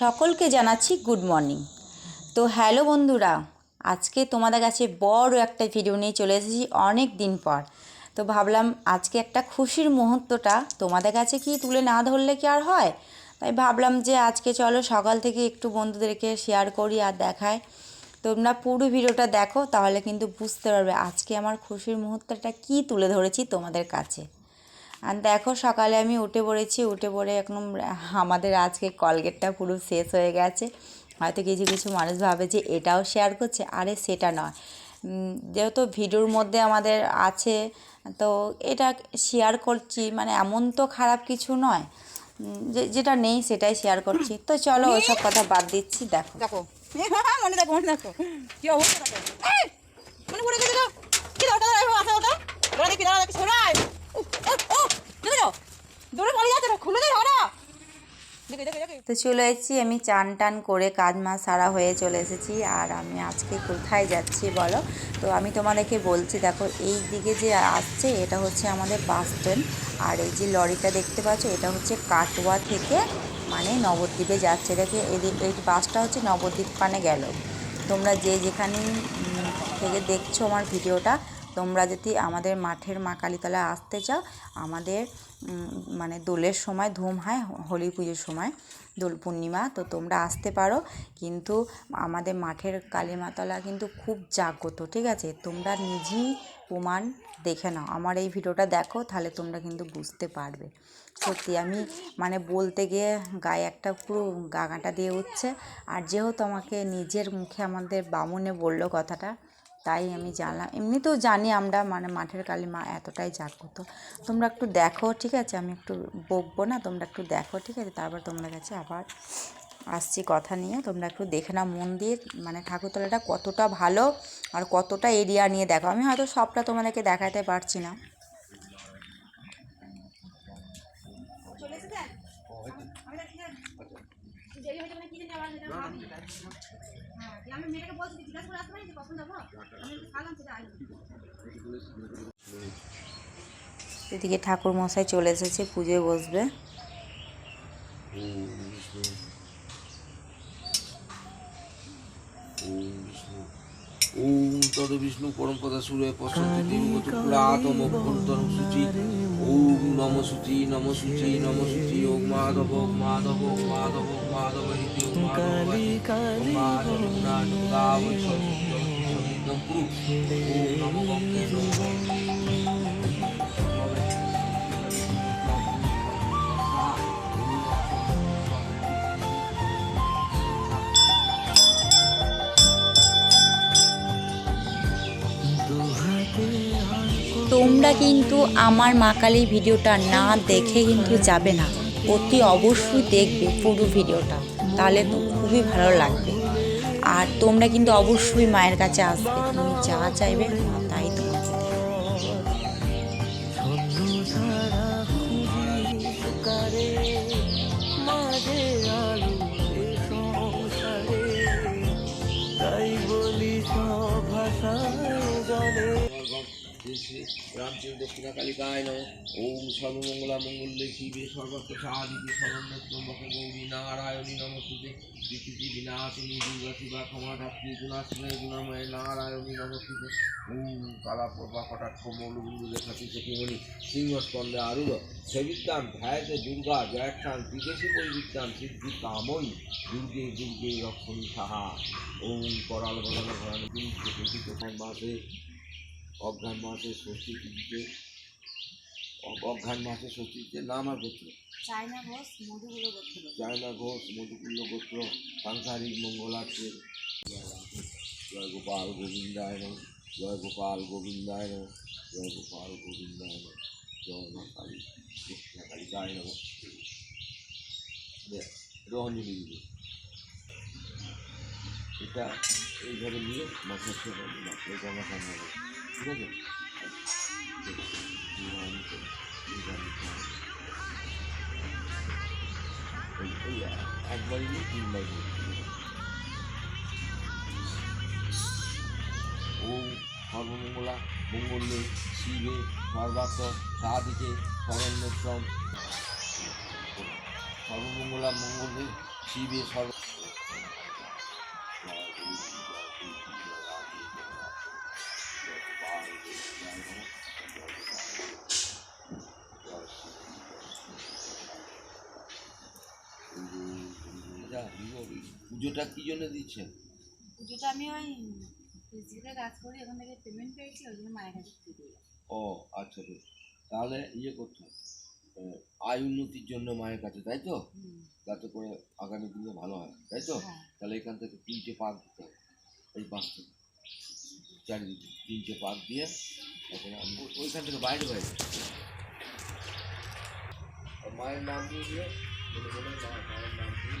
সকলকে জানাচ্ছি good morning. তো হ্যালো বন্ধুরা, আজকে তোমাদের কাছে বড় একটা ভিডিও নিয়ে চলে এসেছি অনেক দিন পর। তো ভাবলাম আজকে একটা খুশির মুহূর্তটা তোমাদের কাছে কি তুলে না ধরলে কি আর হয়? তাই ভাবলাম যে আজকে চলো সকাল থেকে একটু বন্ধুদেরকে শেয়ার করি আর দেখায় তোমরা পুরো ভিডিওটা দেখো, তাহলে কিন্তু বুঝতে পারবে আজকে আমার খুশির মুহূর্তটা কি তুলে ধরেছি তোমাদের কাছে। দেখো সকালে আমি উঠে পড়েছি উঠে পড়ে এখন আমাদের আজকে কলগেটটা পুরো শেষ হয়ে গেছে। হয়তো কিছু কিছু মানুষ ভাবে যে এটাও শেয়ার করছে আরে সেটা নয়। যেহেতু ভিডিওর মধ্যে আমাদের আছে তো এটা শেয়ার করছি মানে এমন তো খারাপ কিছু নয়। যে- যেটা নেই সেটাই শেয়ার করছি। তো চলো ওইসব কথা বাদ দিচ্ছি দেখো। দেখো। মনে দেখো মনে দেখো। কি অবস্থা দেখো। এই, মনে পড়ে গেছে কি দরকার আছে আসা ওটা দেখি দাঁড়া দেখি সরাই উফ, উফ, উফ, দেখেছ দৌড়ে পড়ে যাচ্ছে না, খুলে দেয় ওরা দেখে দেখে দেখে তো চলে এসেছি। আমি চান টান করে কাজ মাছ সারা হয়ে চলে এসেছি। আর আমি আজকে কোথায় যাচ্ছি বলো? তো আমি তোমাদেরকে বলছি দেখো এই দিকে যে আসছে এটা হচ্ছে আমাদের বাস স্ট্যান্ড। আর এই যে লরিটা দেখতে পাচ্ছ এটা হচ্ছে কাটোয়া থেকে মানে নবদ্বীপে যাচ্ছে। দেখে এদিক এই বাসটা হচ্ছে নবদ্বীপ পানে গেল। তোমরা যে যেখানেই উম, থেকে দেখছ আমার ভিডিওটা তোমরা যদি আমাদের মাঠের মা কালীতলা আসতে চাও, আমাদের মানে দোলের সময় ধুম হয় হোলি পুজোর সময়, দোল পূর্ণিমা, তো তোমরা আসতে পারো। কিন্তু আমাদের মাঠের কালী মাতলা কিন্তু খুব জাগ্রত, ঠিক আছে? তোমরা নিজেই প্রমাণ দেখে নাও। আমার এই ভিডিওটা দেখো, তাহলে তোমরা কিন্তু বুঝতে পারবে। সত্যি, আমি মানে বলতে গিয়ে গায়ে একটা পুরো গাগাটা দিয়ে উঠছে। আর যেহেতু আমাকে নিজের মুখে আমাদের বামুনে বলল কথাটা তাই আমি জানলাম। এমনিতেও জানি আমরা মানে মাঠের কালী মা এতটাই জাগ্রত। তোমরা একটু দেখো, ঠিক আছে? আমি একটু বকবো না, তোমরা একটু দেখো, ঠিক আছে? তারপর তোমরা কাছে আবার আসছি কথা নিয়ে। তোমরা একটু দেখে নাও মন্দির মানে ঠাকুরতলাটা কতটা ভালো আর কতটা এরিয়া নিয়ে দেখো। আমি হয়তো সবটা তোমাদেরকে দেখাতে পারছি না। এদিকে ঠাকুর মশাই চলে এসেছে পুজোয় বসবে। ওম তদ বিষ্ণু পরম পরমপদা সুরে দিবগত পুরাতম অভ্যন্তর সূচি নম সূচি নম ও নম সূচি ওম মাধব ওম মাধব ওম মাধব ওম মাধব ইতি ওম ওম নম নমঃ তোমরা কিন্তু আমার মা কালীর ভিডিওটা না দেখে কিন্তু যাবে না। অতি অবশ্যই দেখবে পুরো ভিডিওটা। তাহলে তো খুবই ভালো লাগবে। আর তোমরা কিন্তু অবশ্যই মায়ের কাছে আসবে। তুমি যা চাইবে তাই তোমাকে। শ্রী শ্রী রামচন্দ্র দক্ষিণা কালিকায় নম। ওম সর্বমঙ্গলা মঙ্গলে শিবে সর্বত্র সাহাদিকে শরণ্যত্রম্বকে গৌরী নারায়ণী নমস্তুতে। বিকৃতি বিনাশিনী দুর্গা শিবা ক্ষমা ধাত্রী গুণাশ্রয় গুণাময় নারায়ণী নমস্তুতে। ওম কালা প্রভা কটাক্ষ মৌলবিন্দু লেখাতি চকিমণি সিংহস্কন্দে আরুঢ় সেবিদ্যান ধ্যায়তে দুর্গা জয়াখ্যান বিদেশি পরিবিদ্যান সিদ্ধি কাময়ী দুর্গে দুর্গে রক্ষণী সাহা। ওম করাল বদল ভরান মাসে অঘ্রাণ মাসে ষষ্ঠী তিথিতে অঘ্রাণ মাসে ষষ্ঠীতে নাম আর গোত্র। চায়না ঘোষ মধুগুলো করছিল জয়না ঘোষ মধুকুল্ল গোত্র সাংসারিক জয় গোপাল গোবিন্দায় নম জয় গোপাল গোবিন্দায় নম জয় গোপাল গোবিন্দায় নম জয় মা কালী কৃষ্ণা নম। এটা অঞ্জলি দিবে এটা এইভাবে নিয়ে মাথার সাথে মাথায় গঙ্গা সামনে ঠিক আছে? একবারই নিয়ে তিনবার ওম সর্বমঙ্গলা মঙ্গলে শিবে, সর্বার্থ সাদিকে শরণ্যত্রম। সর্বমঙ্গলা মঙ্গলে শিবে, সর্ব পুজোটা কি জন্য দিচ্ছেন? পুজোটা আমি ওই ফেসবুকে কাজ করি ওখান থেকে পেমেন্ট পেয়েছি ওই জন্য মায়ের কাছে দিয়ে দিলাম। ও আচ্ছা বেশ। তাহলে ইয়ে করতে হবে। আয় উন্নতির জন্য মায়ের কাছে তাই তো? যাতে করে আগামী দিনে ভালো হয় তাই তো? হ্যাঁ। তাহলে এখান থেকে তিনটে পাক দিতে হবে। এই পাঁচ থেকে চারিদিকে তিনটে পাক দিয়ে তারপরে আমি ওইখান থেকে বাইরে বাইরে মায়ের নাম দিয়ে মায়ের নাম দিয়ে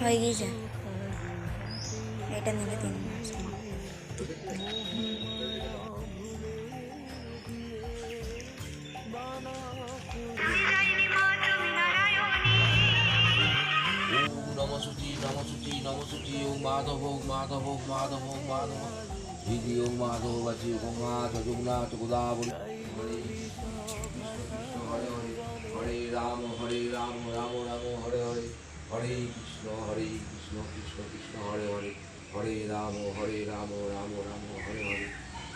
হয়ে গিয়েছে এটা নিলে তিন নমসুচি নমসুচি নমসুচি মাধব ওম মাধব ওম মাধব মাধব হৃদি ওম মাধব বাচি গঙ্গাথ যমুনাথ হরে হরে হরে রাম হরে রাম রাম রাম হরে হরে হরে কৃষ্ণ হরে কৃষ্ণ কৃষ্ণ কৃষ্ণ হরে হরে। হরে রাম হরে রাম রাম রাম হরে হরে।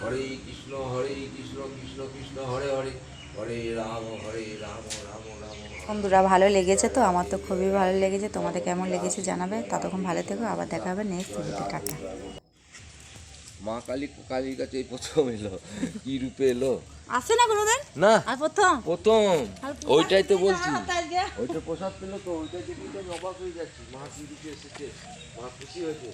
হরে কৃষ্ণ হরে কৃষ্ণ কৃষ্ণ কৃষ্ণ হরে হরে। হরে রাম হরে রাম রাম রাম বন্ধুরা ভালো লেগেছে তো? আমার তো খুবই ভালো লেগেছে। তোমাদের কেমন লেগেছে জানাবে? ততক্ষণ ভালো থেকো। আবার দেখা হবে নেক্সট ভিডিওতে টাটা। মা কালী কালীর কাছে এই প্রথম এলো। কি রূপে এলো? আসে না কোনোদিন না। আর প্রথম? প্রথম। ওইটাই তো বলছি। ওইটা প্রসাদ পেল তো ওইটা দেখে আমি অবাক হয়ে যাচ্ছি। মা কি রূপে এসেছে? মা খুশি হয়েছে?